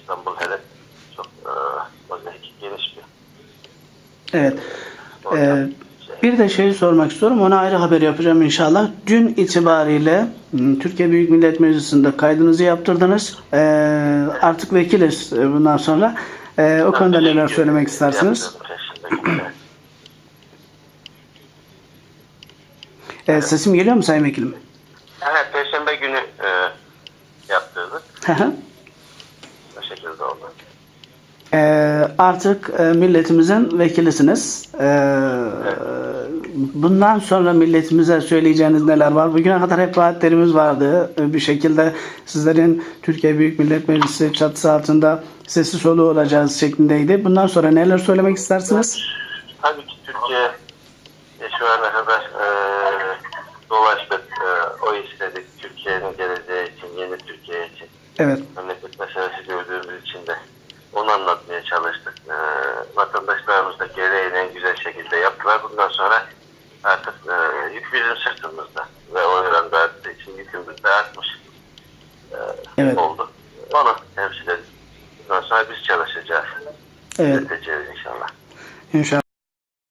İstanbul hele çok e, geniş bir Evet. Ee, Şey, Bir de şeyi sormak istiyorum. Ona ayrı haber yapacağım inşallah. Dün itibariyle Türkiye Büyük Millet Meclisi'nde kaydınızı yaptırdınız. Ee, artık vekiliz e, bundan sonra. Ee, o konuda neler söylemek istersiniz? Ee, sesim geliyor mu Sayın Vekilim? Evet, Perşembe günü e, yaptırdık. Hı hı. O şekilde oldu. Ee, artık e, milletimizin vekilisiniz. Ee, bundan sonra milletimize söyleyeceğiniz neler var? Bugüne kadar hep vaatlerimiz vardı. Ee, Bir şekilde sizlerin Türkiye Büyük Millet Meclisi çatısı altında sesi soluğu olacağız şeklindeydi. Bundan sonra neler söylemek istersiniz? Tabii ki Türkiye şu ana kadar e, dolaştık, e, o istedik. Türkiye'nin geleceği için, yeni Türkiye için. Evet. memleket meselesi gördüğümüz için de onu anlatmaya çalıştık. Ee, vatandaşlarımız da gereğini en güzel şekilde yaptılar. Bundan sonra artık e, yük bizim sırtımızda ve o oran da arttığı için yükümüz de artmış e, Evet. oldu. Onu temsil edip bundan sonra biz çalışacağız. Evet. Üreteceğiz inşallah. İnşallah.